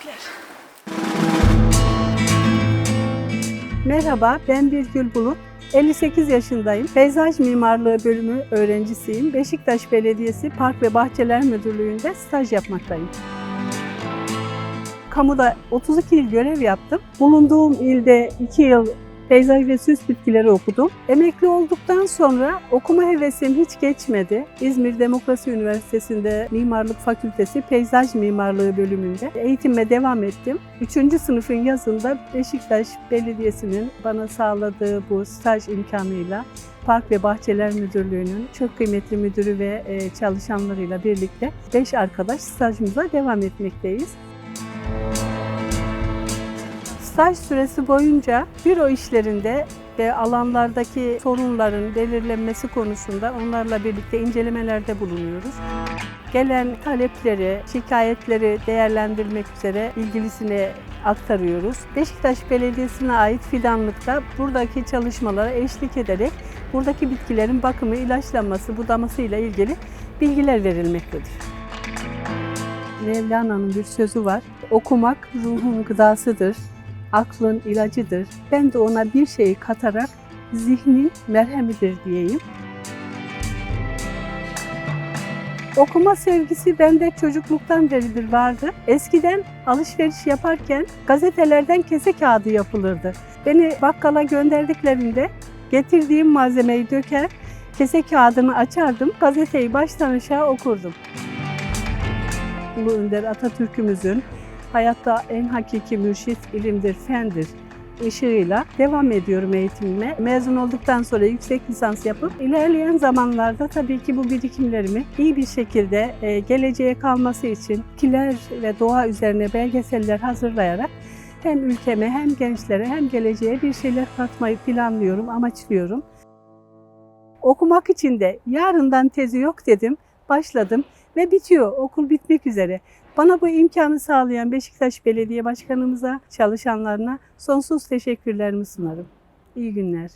Teşekkürler. Merhaba, ben Birgül Bulut. 58 yaşındayım. Peyzaj mimarlığı bölümü öğrencisiyim. Beşiktaş Belediyesi Park ve Bahçeler Müdürlüğü'nde staj yapmaktayım. Kamuda 32 yıl görev yaptım. Bulunduğum ilde 2 yıl peyzaj ve süs bitkileri okudum. Emekli olduktan sonra okuma hevesim hiç geçmedi. İzmir Demokrasi Üniversitesi'nde Mimarlık Fakültesi Peyzaj Mimarlığı bölümünde eğitime devam ettim. 3. sınıfın yazında Beşiktaş Belediyesi'nin bana sağladığı bu staj imkanıyla Park ve Bahçeler Müdürlüğü'nün çok kıymetli müdürü ve e, çalışanlarıyla birlikte 5 arkadaş stajımıza devam etmekteyiz. Staj süresi boyunca büro işlerinde ve alanlardaki sorunların belirlenmesi konusunda onlarla birlikte incelemelerde bulunuyoruz. Gelen talepleri, şikayetleri değerlendirmek üzere ilgilisine aktarıyoruz. Beşiktaş Belediyesi'ne ait fidanlıkta buradaki çalışmalara eşlik ederek buradaki bitkilerin bakımı, ilaçlanması, budaması ile ilgili bilgiler verilmektedir. Mevlana'nın bir sözü var. Okumak ruhun gıdasıdır, aklın ilacıdır. Ben de ona bir şeyi katarak zihnin merhemidir diyeyim. Okuma sevgisi bende çocukluktan beridir vardı. Eskiden alışveriş yaparken gazetelerden kese kağıdı yapılırdı. Beni bakkala gönderdiklerinde getirdiğim malzemeyi döker, kese kağıdını açardım, gazeteyi baştan aşağı okurdum. Ulu Önder Atatürk'ümüzün hayatta en hakiki mürşit ilimdir, fendir ışığıyla devam ediyorum eğitimime. Mezun olduktan sonra yüksek lisans yapıp ilerleyen zamanlarda tabii ki bu birikimlerimi iyi bir şekilde e, geleceğe kalması için kiler ve doğa üzerine belgeseller hazırlayarak hem ülkeme hem gençlere hem geleceğe bir şeyler katmayı planlıyorum, amaçlıyorum. Okumak için de yarından tezi yok dedim, başladım ve bitiyor. Okul bitmek üzere. Bana bu imkanı sağlayan Beşiktaş Belediye Başkanımıza, çalışanlarına sonsuz teşekkürlerimi sunarım. İyi günler.